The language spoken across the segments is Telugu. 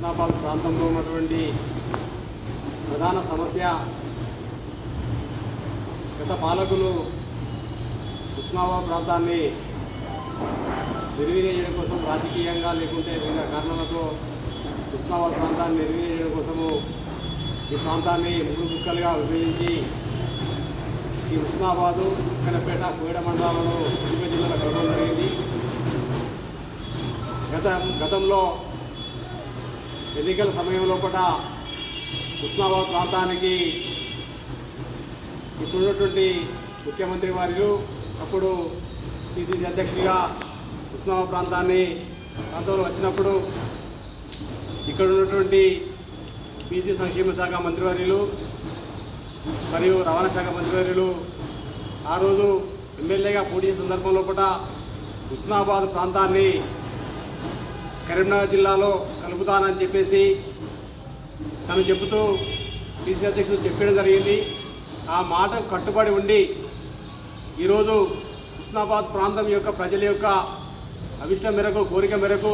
హుస్నాబాద్ ప్రాంతంలో ఉన్నటువంటి ప్రధాన సమస్య గత పాలకులు హుస్నాబాద్ ప్రాంతాన్ని నిర్వీర్యం కోసం రాజకీయంగా లేకుంటే వివిధ కారణాలతో హుస్నాబాద్ ప్రాంతాన్ని నిర్వీర్యం చేయడం కోసము ఈ ప్రాంతాన్ని మూడు ముక్కలుగా విభజించి ఈ హుస్నాబాదు కనపేట కోయడ మండలాలను వివిధ జిల్లాల కలవడం జరిగింది. గత గతంలో ఎన్నికల సమయంలో కూడా హుస్నాబాద్ ప్రాంతానికి ఇప్పుడున్నటువంటి ముఖ్యమంత్రి వారు అప్పుడు పిసిసి అధ్యక్షుడిగా హుస్నాబాద్ ప్రాంతాన్ని ప్రాంతంలో వచ్చినప్పుడు ఇక్కడ ఉన్నటువంటి బీసీ సంక్షేమ శాఖ మంత్రివర్యులు మరియు రవాణా శాఖ మంత్రివర్యులు ఆ రోజు ఎమ్మెల్యేగా పోటీ సందర్భంలో కూడా హుస్నాబాద్ ప్రాంతాన్ని కరీంనగర్ జిల్లాలో కలుపుతానని చెప్పేసి తను చెబుతూ పీసీ అధ్యక్షుడు చెప్పడం జరిగింది. ఆ మాట కట్టుబడి ఉండి ఈరోజు హుస్నాబాద్ ప్రాంతం యొక్క ప్రజల యొక్క అభిష్టం మేరకు కోరిక మేరకు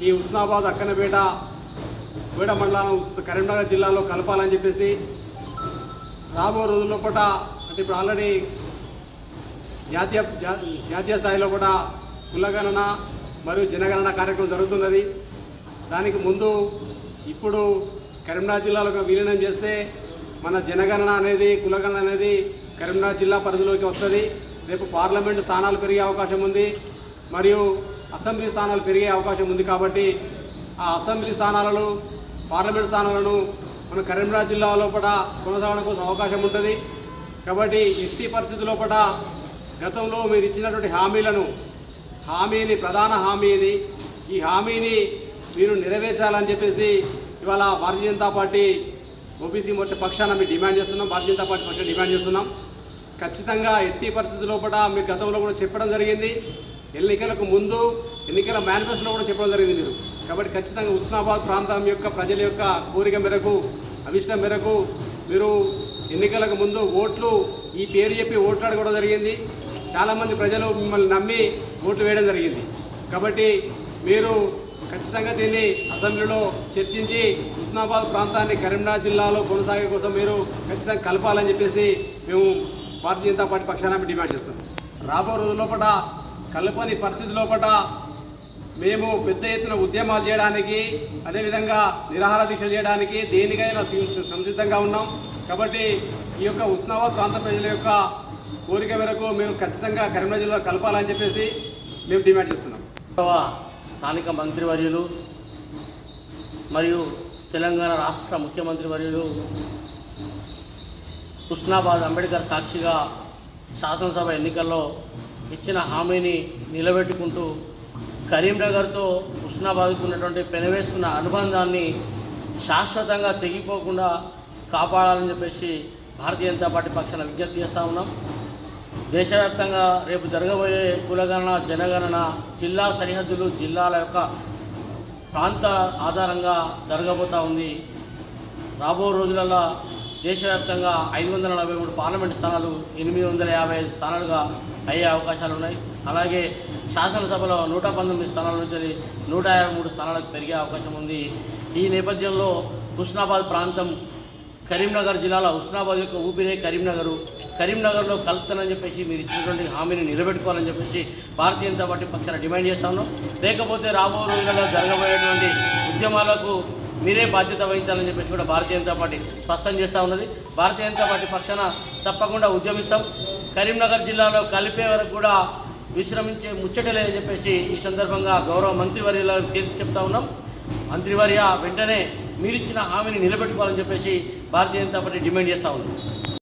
ఈ హుస్నాబాద్ అక్కనపేట కోయడ మండలం కరీంనగర్ జిల్లాలో కలపాలని చెప్పేసి రాబో రోజుల్లో కూడా అంటే ఇప్పుడు ఆల్రెడీ జాతీయ జా- జాతీయ స్థాయిలో కూడా కులగణన మరియు జనగణన కార్యక్రమం జరుగుతున్నది. దానికి ముందు ఇప్పుడు కరీంనగర్ జిల్లాలో విలీనం చేస్తే మన జనగణన అనేది కులగణన అనేది కరీంనగర్ జిల్లా పరిధిలోకి వస్తుంది. రేపు పార్లమెంటు స్థానాలు పెరిగే అవకాశం ఉంది. మరియు అసెంబ్లీ స్థానాలు పెరిగే అవకాశం ఉంది కాబట్టి ఆ అసెంబ్లీ స్థానాలను పార్లమెంట్ స్థానాలను మన కరీంనగర్ జిల్లాలో కూడా కొనసాగడం కోసం అవకాశం ఉంటుంది. కాబట్టి ఎట్టి పరిస్థితుల్లో కూడా గతంలో మీరు ఇచ్చినటువంటి హామీలను హామీని ప్రధాన హామీని ఈ హామీని మీరు నెరవేర్చాలని చెప్పేసి ఇవాళ భారతీయ జనతా పార్టీ ఓబీసీ మోర్చా పక్షాన మేము డిమాండ్ చేస్తున్నాం. భారతీయ జనతా పార్టీ పక్షాన డిమాండ్ చేస్తున్నాం. ఖచ్చితంగా ఎట్టి పరిస్థితి లోపల మీరు గతంలో కూడా చెప్పడం జరిగింది. ఎన్నికలకు ముందు ఎన్నికల మేనిఫెస్టోలో కూడా చెప్పడం జరిగింది మీరు. కాబట్టి ఖచ్చితంగా ఉస్నాబాద్ ప్రాంతం యొక్క ప్రజల యొక్క కోరిక మేరకు అభిష్టం మేరకు మీరు ఎన్నికలకు ముందు ఓట్లు ఈ పేరు చెప్పి ఓట్లాడుకోవడం జరిగింది. చాలామంది ప్రజలు మిమ్మల్ని నమ్మి ఓట్లు వేయడం జరిగింది. కాబట్టి మీరు ఖచ్చితంగా దీన్ని అసెంబ్లీలో చర్చించి హుస్నాబాద్ ప్రాంతాన్ని కరీంనగర్ జిల్లాలో కొనసాగే కోసం మీరు ఖచ్చితంగా కలపాలని చెప్పేసి మేము భారతీయ జనతా పార్టీ పక్షాన డిమాండ్ చేస్తున్నాం. రాబో రోజుల లోపల కలపని పరిస్థితి లోపల మేము పెద్ద ఎత్తున ఉద్యమాలు చేయడానికి అదేవిధంగా నిరాహార దీక్షలు చేయడానికి దేనికైనా సంసిద్ధంగా ఉన్నాం. కాబట్టి ఈ యొక్క ఉస్నాబాద్ ప్రాంత ప్రజల యొక్క కోరిక మేరకు మీరు ఖచ్చితంగా కరీంనగర్ జిల్లా కలపాలని చెప్పేసి మేము డిమాండ్ చేస్తున్నాం. స్థానిక స్థానిక మంత్రివర్యులు మరియు తెలంగాణ రాష్ట్ర ముఖ్యమంత్రి వర్యులు హుస్నాబాద్ అంబేద్కర్ సాక్షిగా శాసనసభ ఎన్నికల్లో ఇచ్చిన హామీని నిలబెట్టుకుంటూ కరీంనగర్తో హుస్నాబాద్కు ఉన్నటువంటి పెనవేసుకున్న అనుబంధాన్ని శాశ్వతంగా తెగిపోకుండా కాపాడాలని చెప్పేసి భారతీయ జనతా పార్టీ పక్షాన విజ్ఞప్తి చేస్తూ ఉన్నాం. దేశవ్యాప్తంగా రేపు జరగబోయే కులగణన జనగణన జిల్లా సరిహద్దులు జిల్లాల యొక్క ప్రాంత ఆధారంగా జరగబోతూ ఉంది. రాబో రోజులలో దేశవ్యాప్తంగా ఐదు వందల నలభై మూడు పార్లమెంట్ స్థానాలు ఎనిమిది వందల యాభై ఐదు స్థానాలుగా అయ్యే అవకాశాలు ఉన్నాయి. అలాగే శాసనసభలో నూట పంతొమ్మిది స్థానాల నుంచి నూట యాభై మూడు స్థానాలకు పెరిగే అవకాశం ఉంది. ఈ నేపథ్యంలో హుస్నాబాద్ ప్రాంతం కరీంనగర్ జిల్లాలో హుస్నాబాద్ యొక్క ఊపిరే కరీంనగరు. కరీంనగర్లో కలుపుతానని చెప్పేసి మీరు ఇచ్చినటువంటి హామీని నిలబెట్టుకోవాలని చెప్పేసి భారతీయ జనతా పార్టీ పక్షాన డిమాండ్ చేస్తా ఉన్నాం. లేకపోతే రాబో రోజుల్లో జరగబోయేటువంటి ఉద్యమాలకు మీరే బాధ్యత వహించాలని చెప్పేసి కూడా భారతీయ జనతా పార్టీ స్పష్టం చేస్తూ ఉన్నది. భారతీయ జనతా పార్టీ పక్షాన తప్పకుండా ఉద్యమిస్తాం. కరీంనగర్ జిల్లాలో కలిపే వరకు కూడా విశ్రమించే ముచ్చటలే అని చెప్పేసి ఈ సందర్భంగా గౌరవ మంత్రివర్యులకు తేల్చి చెప్తా ఉన్నాం. మంత్రివర్య వెంటనే మీరిచ్చిన హామీని నిలబెట్టుకోవాలని చెప్పేసి భారతీయ జనతా పార్టీ డిమాండ్ చేస్తూ ఉంది.